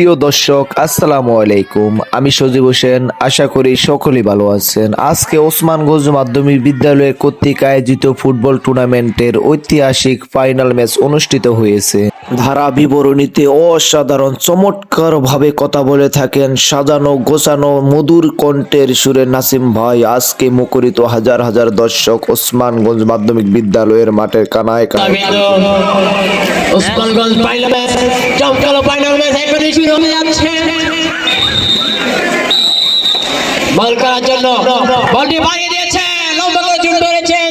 প্রিয় দর্শক আসসালামু আলাইকুম। আমি সজীব হোসেন আশা করি সকলেই ভালো আছেন। আজকে ওসমানগঞ্জ মাধ্যমিক বিদ্যালয়ের কর্তৃক আয়োজিত ফুটবল টুর্নামেন্টের ঐতিহাসিক ফাইনাল ম্যাচ অনুষ্ঠিত হয়েছে। ধারা বিবরণীতে অসাধারণ চমৎকার ভাবে কথা বলে থাকেন সাজানো গোছানো মধুর কণ্ঠের সুরে নাসিম ভাই। আজকে মুখরিত হাজার হাজার দর্শক ওসমানগঞ্জ মাধ্যমিক বিদ্যালয়ের মাঠের কানায় কানায় আরও ফাইনাল যাচ্ছে। বল জন্য। দিয়েছে লম্বা করে হোসেন।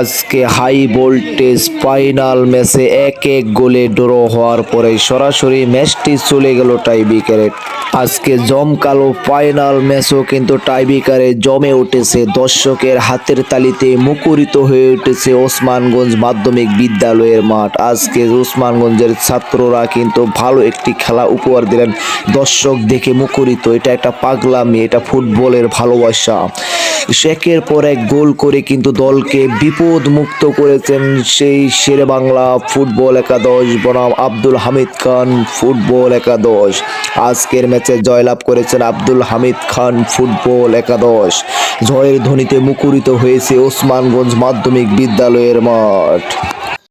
আজকে হাই ভোল্টেজ ফাইনাল ম্যাচে এক গোলে ড্র হওয়ার পরে সরাসরি ম্যাচটি চলে গেল টাইবিকারে আজকে জমকালো ফাইনাল ম্যাচও কিন্তু টাইবিকারে জমে উঠেছে। দর্শকের হাতের তালিতে মুখরিত হয়ে উঠেছে ওসমানগঞ্জ মাধ্যমিক বিদ্যালয়ের মাঠ। আজকে ওসমানগঞ্জের ছাত্ররা কিন্তু ভালো একটি খেলা উপহার দিলেন। দর্শক দেখে মুখরিত, এটা একটা পাগলামি, এটা ফুটবলের ভালোবাসা। একের পর এক গোল করে কিন্তু দলকে বিপদ মুক্ত করেছেন সেই শেরে বাংলা ফুটবল একাদশ বনাম আব্দুল হামিদ খান ফুটবল একাদশ। আজকের ম্যাচে জয়লাভ করেছেন আব্দুল হামিদ খান ফুটবল একাদশ। জয়ের ধ্বনিতে মুখরিত হয়েছে ওসমানগঞ্জ মাধ্যমিক বিদ্যালয়ের মাঠ।